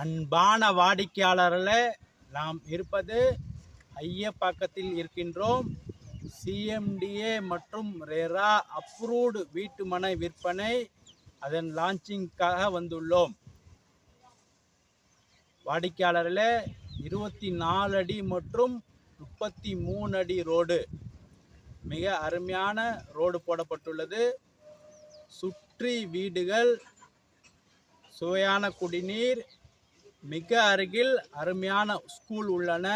அன்பான வாடிக்கையாளர்களே நாம் இருப்பது ஐயப்பாக்கத்தில் இருக்கின்றோம். சிஎம்டிஏ மற்றும் ரெரா அப்ரூவ்டு வீட்டு மனை விற்பனை அதன் லான்ச்சிங்காக வந்துள்ளோம். வாடிக்கையாளர்களே இருபத்தி நாலு அடி மற்றும் முப்பத்தி மூணு அடி ரோடு. மிக அருமையான ரோடு போடப்பட்டுள்ளது. சுற்றி வீடுகள் சுவையான குடிநீர் மிக அருகில் அருமையான ஸ்கூல் உள்ளன.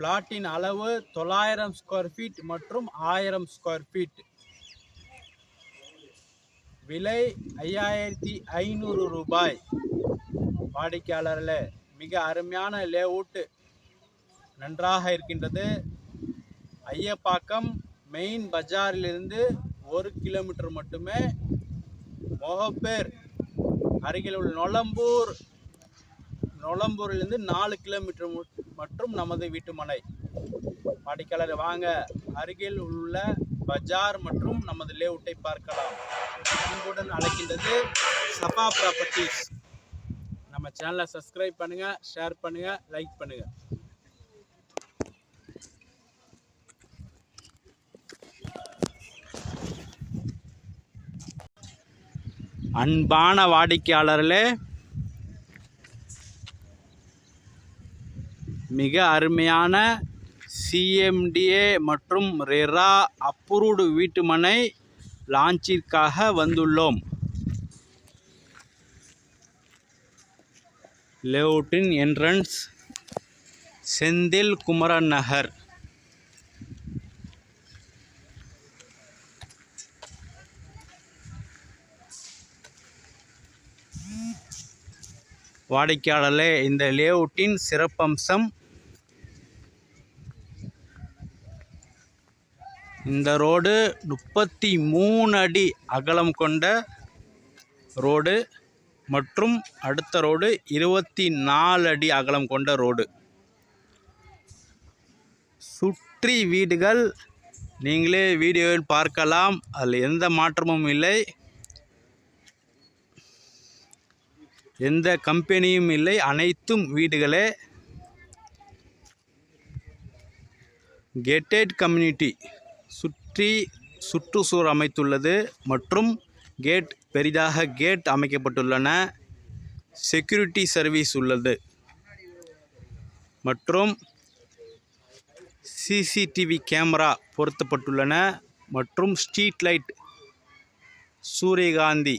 பிளாட்டின் அளவு தொள்ளாயிரம் ஸ்கொயர் ஃபீட் மற்றும் ஆயிரம் ஸ்கொயர் ஃபீட் விலை ஐயாயிரத்தி ஐநூறு ரூபாய். வாடிக்கையாளர்களே மிக அருமையான லேஅவுட்டு நன்றாக இருக்கின்றது. ஐயப்பாக்கம் மெயின் பஜாரிலிருந்து ஒரு கிலோமீட்டர் மட்டுமே. மொகப்பேர் அருகில் உள்ள நொளம்பூர். நொளம்பூரிலிருந்து நாலு கிலோமீட்டர் மற்றும் நமது வீட்டுமனை. வாடிக்கையாளர் வாங்க. அருகில் உள்ள பஜார் மற்றும் நமது லேவுட்டை பார்க்கலாம். அன்புடன் அழைக்கின்றது சபா ப்ராப்பர்ட்டிஸ். நம்ம சேனலை சப்ஸ்கிரைப் பண்ணுங்கள் ஷேர் பண்ணுங்கள் லைக் பண்ணுங்கள் அன்பான வாடிக்கையாளர்களே மிக அருமையான சிஎம்டிஏ மற்றும் ரெரா அப்ரூவ்டு வீட்டுமனை லான்ச்சிற்காக வந்துள்ளோம். லேஅவுட்டின் என்ட்ரன்ஸ் செந்தில் குமரன் நகர். வாடிக்கையாளர்களே இந்த லேஅவுட்டின் சிறப்பம்சம் இந்த ரோடு முப்பத்தி மூணு அடி அகலம் கொண்ட ரோடு மற்றும் அடுத்த ரோடு இருபத்தி நாலு அடி அகலம் கொண்ட ரோடு. சுற்றி வீடுகள் நீங்களே வீடியோவில் பார்க்கலாம். அதில் எந்த மாற்றமும் இல்லை. எந்த கம்பெனியும் இல்லை. அனைத்தும் வீடுகளே. கேட்டேட் கம்யூனிட்டி சுற்றி சுற்றுச்சூழல் அமைத்துள்ளது மற்றும் கேட் பெரிதாக கேட் அமைக்கப்பட்டுள்ளன. செக்யூரிட்டி சர்வீஸ் உள்ளது. மற்றும் சிசிடிவி கேமரா பொருத்தப்பட்டுள்ளன. மற்றும் ஸ்ட்ரீட் லைட் சூரியகாந்தி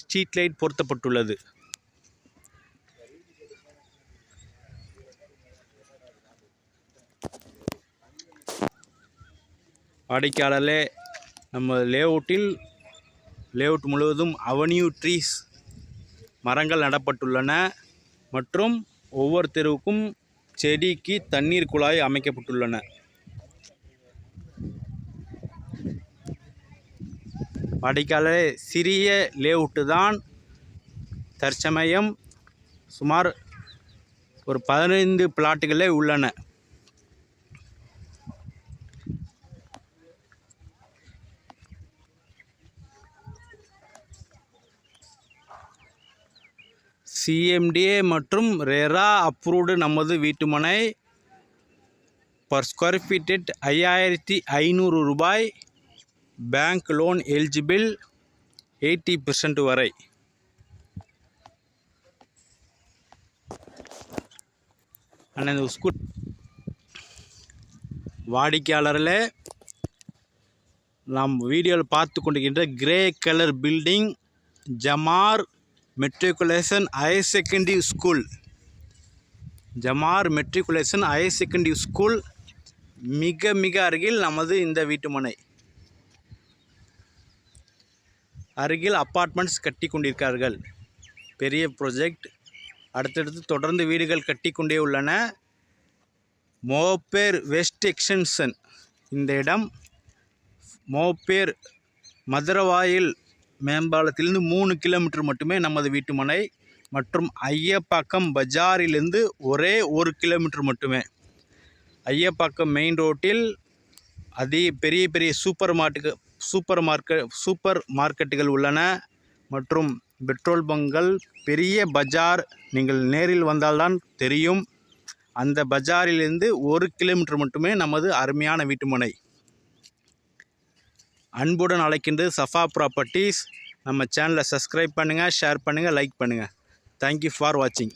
ஸ்ட்ரீட் லைட் பொருத்தப்பட்டுள்ளது. வாடிக்கையாளர்களே நம்ம லேஅவுட்டில் லேஅவுட் முழுவதும் அவென்யூ ட்ரீஸ் மரங்கள் நடப்பட்டுள்ளன மற்றும் ஒவ்வொரு தெருவுக்கும் செடிக்கு தண்ணீர் குழாய் அமைக்கப்பட்டுள்ளன. வாடிக்கையாளரே சிறிய லேஅவுட்டு தான் தற்சமயம் சுமார் ஒரு பதினைந்து பிளாட்டுகளே உள்ளன. சிஎம்டிஏ மற்றும் ரெரா அப்ரூவ்டு நமது வீட்டுமனை பர் ஸ்கொயர் ஃபீட்டு ஐயாயிரத்தி ஐநூறு ரூபாய் bank loan eligible eighty percent வரை. அண்ணா இந்த ஸ்கூல் வாடிக்கையாளரில் நாம் வீடியோவில் பார்த்து கொண்டிருக்கின்ற கிரே கலர் பில்டிங் ஜமார் மெட்ரிகுலேஷன் ஹையர் செகண்டரி ஸ்கூல். ஜமார் மெட்ரிகுலேஷன் ஹையர் செகண்டரி ஸ்கூல் மிக மிக அருகில் நமது இந்த வீட்டுமனை அருகில் அப்பார்ட்மெண்ட்ஸ் கட்டி கொண்டிருக்கார்கள் பெரிய ப்ரொஜெக்ட் அடுத்தடுத்து தொடர்ந்து வீடுகள் கட்டி கொண்டே உள்ளன. மோப்பேர் வெஸ்ட் எக்ஸ்டென்ஷன் இந்த இடம். மோப்பேர் மதுரவாயில் மேம்பாலத்திலிருந்து மூணு கிலோமீட்டர் மட்டுமே நமது வீட்டுமனை மற்றும் ஐயப்பாக்கம் பஜாரிலிருந்து ஒரே ஒரு கிலோமீட்டர் மட்டுமே. ஐயப்பாக்கம் மெயின் ரோட்டில் அதிக பெரிய பெரிய super market super market super மார்க்கெட்டுகள் உள்ளன மற்றும் பெட்ரோல் பங்கள் பெரிய பஜார் நீங்கள் நேரில் வந்தால்தான் தெரியும். அந்த பஜாரிலிருந்து ஒரு கிலோமீட்டர் மட்டுமே நமது அருமையான வீட்டுமனை. அன்புடன் அழைக்கின்றது சஃபா ப்ராப்பர்ட்டிஸ் நம்ம சேனலை சப்ஸ்கிரைப் பண்ணுங்கள் ஷேர் பண்ணுங்கள் லைக் பண்ணுங்கள் தேங்க்யூ ஃபார் வாட்சிங்